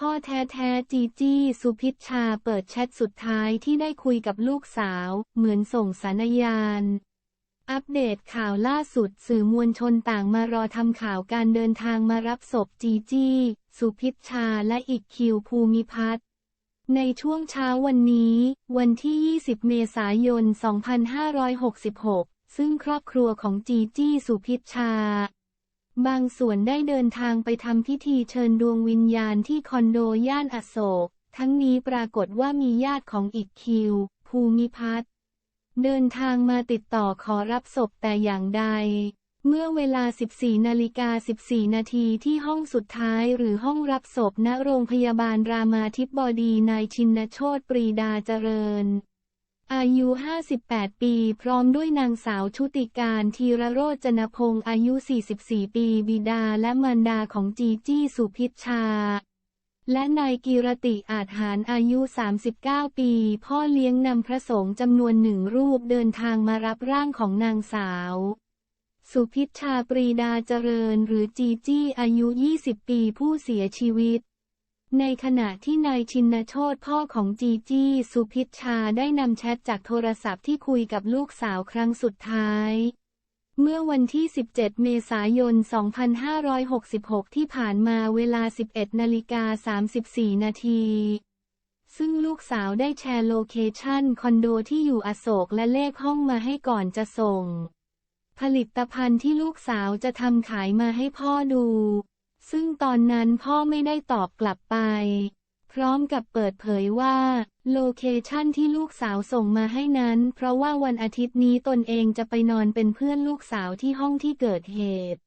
พ่อแท้ๆจีจี้ สุพิชชาเปิดแชทสุดท้ายที่ได้คุยกับลูกสาว เหมือนส่งสารยาน อัปเดตข่าวล่าสุดสื่อมวลชนต่างมารอทำข่าวการเดินทางมารับศพจีจี้ สุพิชชาและอีกคิวภูมิพัฒน์ในช่วงเช้าวันนี้ วันที่ 20 เมษายน 2566 ซึ่งครอบครัวของจีจี้ สุพิชชา บางส่วนได้เดินทางไปทำพิธีเชิญดวงวิญญาณที่คอนโดย่านอโศก ทั้งนี้ปรากฏว่ามีญาติของอีกคิว ภูมิพัฒน์เดินทางมาติดต่อขอรับศพแต่อย่างใด เมื่อเวลา 14 นาฬิกา 14 นาทีที่ห้องสุดท้ายหรือห้องรับศพณโรงพยาบาลรามาธิบดีนายชินโชตปรีดาเจริญ อายุ 58 ปี พร้อมด้วยนางสาวชุติการธีรโรจนพงศ์อายุ 44 ปี บิดาและมารดาของจีจี้สุพิชชา และนายกีรติอาจหารอายุ 39 ปี พ่อเลี้ยงนำพระสงฆ์จำนวนหนึ่งรูปเดินทางมารับร่างของนางสาว สุพิชชาปรีดาเจริญหรือจีจี้อายุ 20 ปีผู้เสียชีวิต ในขณะที่นายชินโชตพ่อของจีจี้สุพิชชาได้นำแชทจากโทรศัพท์ที่คุยกับลูกสาวครั้งสุดท้าย เมื่อวันที่ 17 เมษายน 2566 ที่ผ่านมาเวลา 11นาฬิกา34 นาทีซึ่งลูกสาวได้แชร์โลเคชั่นคอนโดที่อยู่อโศกและเลขห้องมาให้ก่อนจะส่ง ผลิตภัณฑ์ที่ลูกสาวจะทำขายมาให้พ่อดู ซึ่งตอนนั้นพ่อไม่ได้ตอบกลับไป พร้อมกับเปิดเผยว่า โลเคชั่นที่ลูกสาวส่งมาให้นั้น เพราะว่าวันอาทิตย์นี้ตนเองจะไปนอนเป็นเพื่อนลูกสาวที่ห้องที่เกิดเหตุ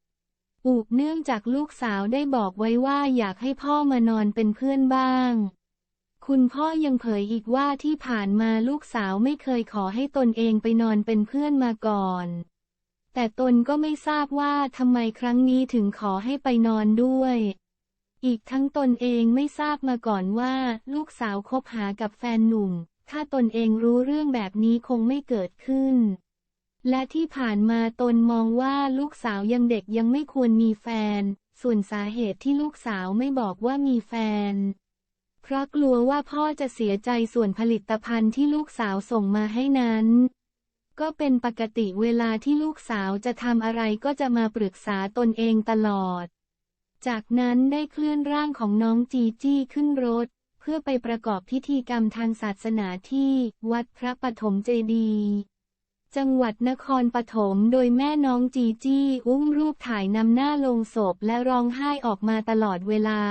อุบเนื่องจากลูกสาวได้บอกไว้ว่าอยากให้พ่อมานอนเป็นเพื่อนบ้าง คุณพ่อยังเผยอีกว่าที่ผ่านมาลูกสาวไม่เคยขอให้ตนเองไปนอนเป็นเพื่อนมาก่อน แต่ตนก็ไม่ทราบว่าทำไมครั้งนี้ถึงขอให้ไปนอนด้วย อีกทั้งตนเองไม่ทราบมาก่อนว่า ลูกสาวคบหากับแฟนหนุ่ม ถ้าตนเองรู้เรื่องแบบนี้คงไม่เกิดขึ้น และที่ผ่านมาตนมองว่าลูกสาวยังเด็กยังไม่ควรมีแฟน ส่วนสาเหตุที่ลูกสาวไม่บอกว่ามีแฟน เพราะกลัวว่าพ่อจะเสียใจส่วนผลิตภัณฑ์ที่ลูกสาวส่งมาให้นั้น ก็เป็นปกติเวลาที่ลูกสาวจะทำอะไรก็จะมาปรึกษาตนเองตลอด จากนั้นได้เคลื่อนร่างของน้องจีจี้ขึ้นรถ เพื่อไปประกอบพิธีกรรมทางศาสนาที่วัดพระปฐมเจดีย์จังหวัดนครปฐมโดยแม่น้องจีจี้ อุ้มรูปถ่ายนำหน้าลงศพและร้องไห้ออกมาตลอดเวลา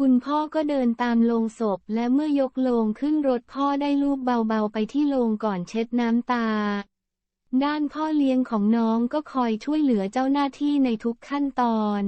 คุณพ่อก็เดินตามโลงศพและเมื่อยกโลงขึ้นรถพ่อได้ลูบเบาๆไปที่โลงก่อนเช็ดน้ำตา ด้านพ่อเลี้ยงของน้องก็คอยช่วยเหลือเจ้าหน้าที่ในทุกขั้นตอน